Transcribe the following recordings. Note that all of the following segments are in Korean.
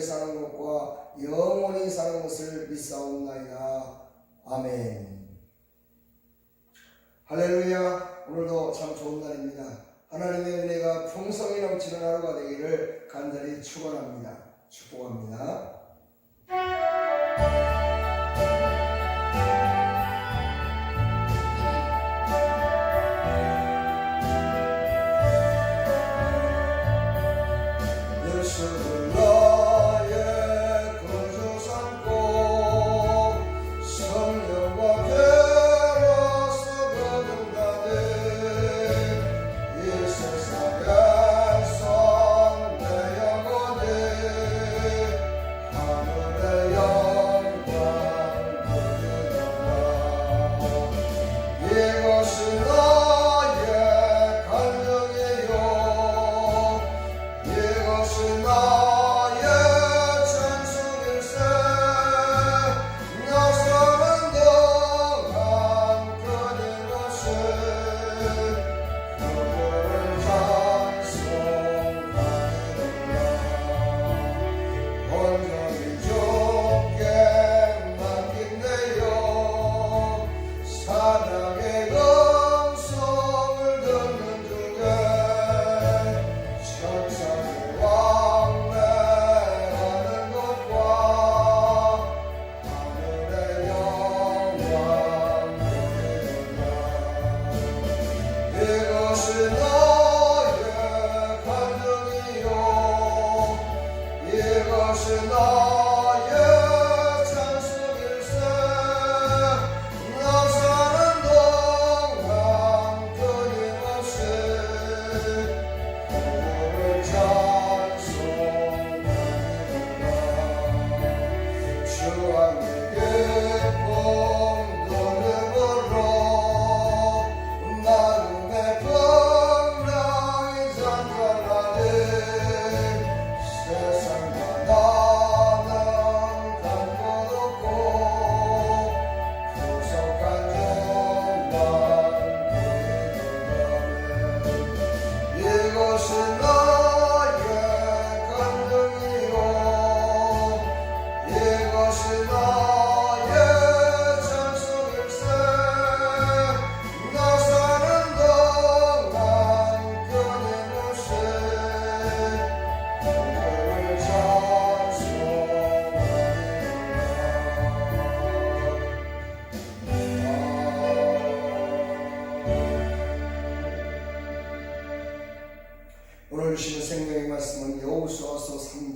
사는 것과 영원히 사는 것을 믿사옵나이다. 아멘. 할렐루야. 오늘도 참 좋은 날입니다. 하나님의 은혜가 풍성히 넘치는 하루가 되기를 간절히 축원합니다. 축복합니다.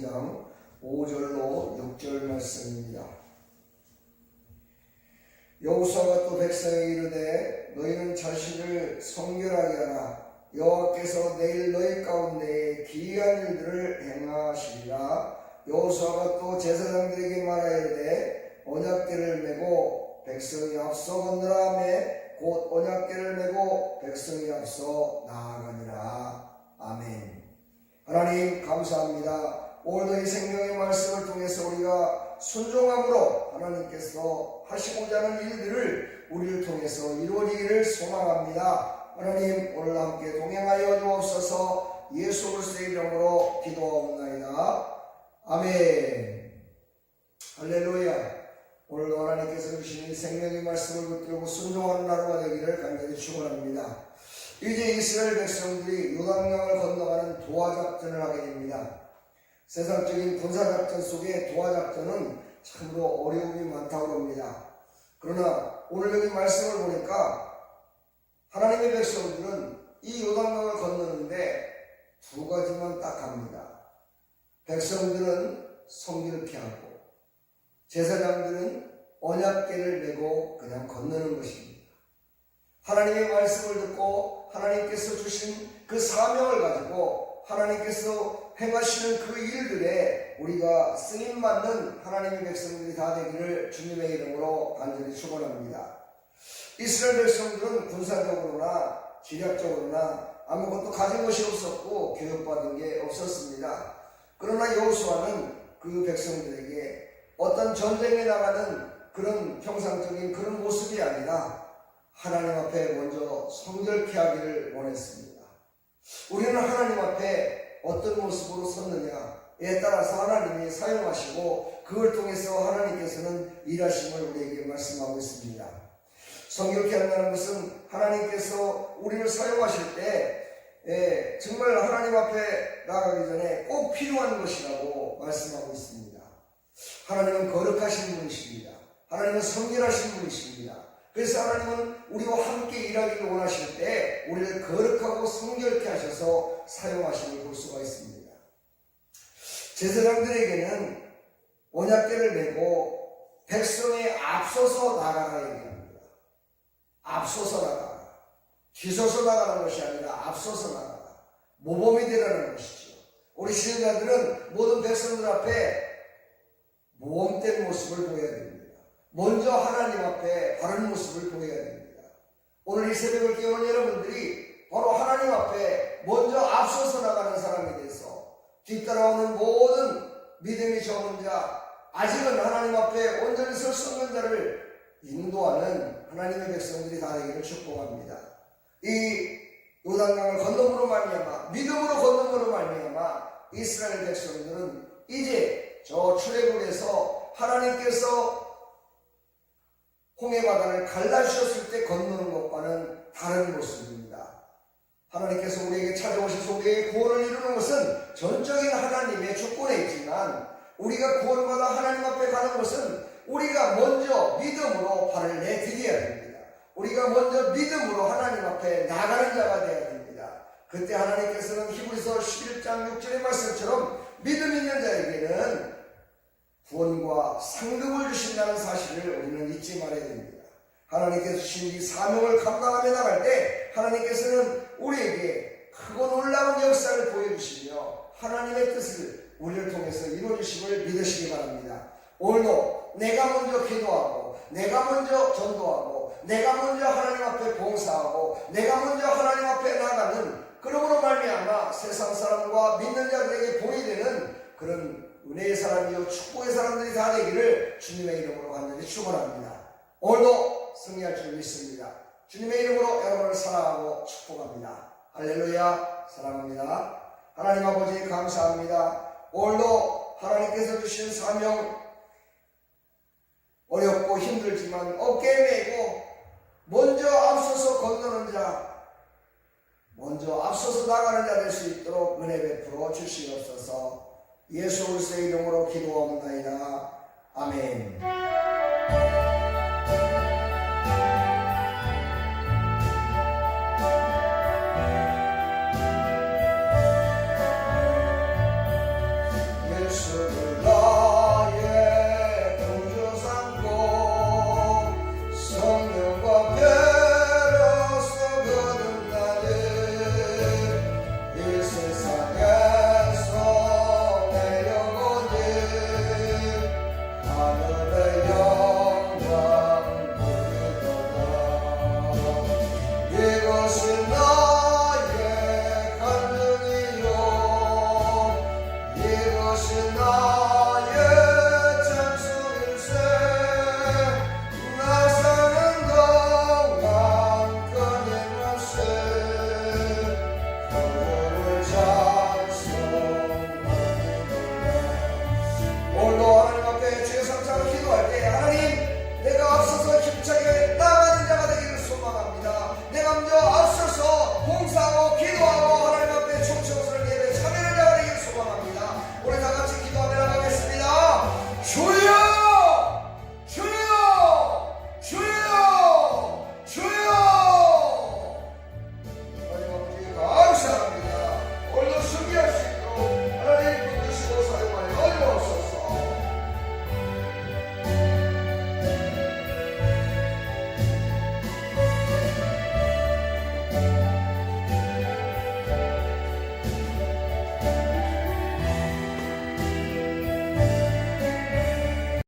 2장 5절로 6절 말씀입니다. 여호수아가 또 백성에게 이르되 너희는 자신을 성결하게 하라. 여호와께서 내일 너희 가운데에 기이한 일들을 행하시리라. 여호수아가 또 제사장들에게 말하이르되 언약궤를 메고 백성이 앞서 건너라 하곧 언약궤를 메고 백성이 앞서 나아가니라. 아멘. 하나님 감사합니다. 오늘도 이 생명의 말씀을 통해서 우리가 순종함으로 하나님께서 하시고자 하는 일들을 우리를 통해서 이루어지기를 소망합니다. 하나님 오늘 함께 동행하여 주옵소서 예수 그리스도의 이름으로 기도하옵나이다. 아멘. 할렐루야. 오늘도 하나님께서 주신 이 생명의 말씀을 붙들고 순종하는 하루가 되기를 간절히 축원합니다. 이제 이스라엘 백성들이 요단강을 건너가는 도하 작전을 하게 됩니다. 세상적인 군사작전 속에 도하작전은 참으로 어려움이 많다고 합니다. 그러나 오늘 여기 말씀을 보니까 하나님의 백성들은 이 요단강을 건너는데 두 가지만 딱 합니다. 백성들은 성기를 피하고 제사장들은 언약궤를 메고 그냥 건너는 것입니다. 하나님의 말씀을 듣고 하나님께서 주신 그 사명을 가지고 하나님께서 행하시는 그 일들에 우리가 쓰임 받는 하나님의 백성들이 다 되기를 주님의 이름으로 간절히 축원합니다. 이스라엘 백성들은 군사적으로나 지략적으로나 아무것도 가진 것이 없었고 교육받은 게 없었습니다. 그러나 여호수아는 그 백성들에게 어떤 전쟁에 나가는 그런 평상적인 그런 모습이 아니라 하나님 앞에 먼저 성결케 하기를 원했습니다. 우리는 하나님 앞에 어떤 모습으로 섰느냐? 에 따라서 하나님이 사용하시고 그걸 통해서 하나님께서는 일하심을 우리에게 말씀하고 있습니다. 성경케 한다는 것은 하나님께서 우리를 사용하실 때 예, 정말 하나님 앞에 나가기 전에 꼭 필요한 것이라고 말씀하고 있습니다. 하나님은 거룩하신 분이십니다. 하나님은 성결하신 분이십니다. 그래서 하나님은 우리와 함께 일하기를 원하실 때 우리를 거룩하고 성결케 하셔서 사용하심을 볼 수가 있습니다. 제사장들에게는 언약궤를 메고 백성에 앞서서 나가라 얘기합니다. 앞서서 나가라. 뒤서서 나가는 것이 아니라 앞서서 나가라. 모범이 되라는 것이죠. 우리 신자들은 모든 백성들 앞에 모범된 모습을 보여야 됩니다. 먼저 하나님 앞에 바른 모습을 보여야 됩니다. 오늘 이 새벽을 깨우는 여러분들이 바로 하나님 앞에 먼저 앞서서 나가는 사람이 돼서 뒤따라오는 모든 믿음이 적은 자, 아직은 하나님 앞에 온전히 설 수 없는 자를 인도하는 하나님의 백성들이 다 되기를 축복합니다. 이 요단강을 건너므로 말미암아 믿음으로 건너므로 말미암아 이스라엘 백성들은 이제 저 출애굽에서 하나님께서 홍해 바다를 갈라주셨을 때 건너는 다른 모습입니다. 하나님께서 우리에게 찾아오셔서 우리에게 구원을 이루는 것은 전적인 하나님의 조건에 있지만 우리가 구원받아 하나님 앞에 가는 것은 우리가 먼저 믿음으로 발을 내디뎌야 됩니다. 우리가 먼저 믿음으로 하나님 앞에 나가는 자가 되어야 됩니다. 그때 하나님께서는 히브리서 11장 6절의 말씀처럼 믿음 있는 자에게는 구원과 상급을 주신다는 사실을 우리는 잊지 말아야 됩니다. 하나님께서 주신 이 사명을 감당하며 나갈 때 하나님께서는 우리에게 크고 놀라운 역사를 보여주시며 하나님의 뜻을 우리를 통해서 이루어주심을 믿으시기 바랍니다. 오늘도 내가 먼저 기도하고 내가 먼저 전도하고 내가 먼저 하나님 앞에 봉사하고 내가 먼저 하나님 앞에 나가는 그러므로 말미암아 세상 사람과 믿는 자들에게 본이 되는 그런 은혜의 사람이요 축복의 사람들이 다 되기를 주님의 이름으로 간절히 축원합니다. 오늘도 승리할 줄 믿습니다. 주님의 이름으로 여러분을 사랑하고 축복합니다. 할렐루야 사랑합니다. 하나님 아버지 감사합니다. 오늘도 하나님께서 주신 사명 어렵고 힘들지만 어깨에 메고 먼저 앞서서 건너는 자 먼저 앞서서 나가는 자 될 수 있도록 은혜 베풀어 주시옵소서 예수 그리스도의 이름으로 기도합니다. 아멘.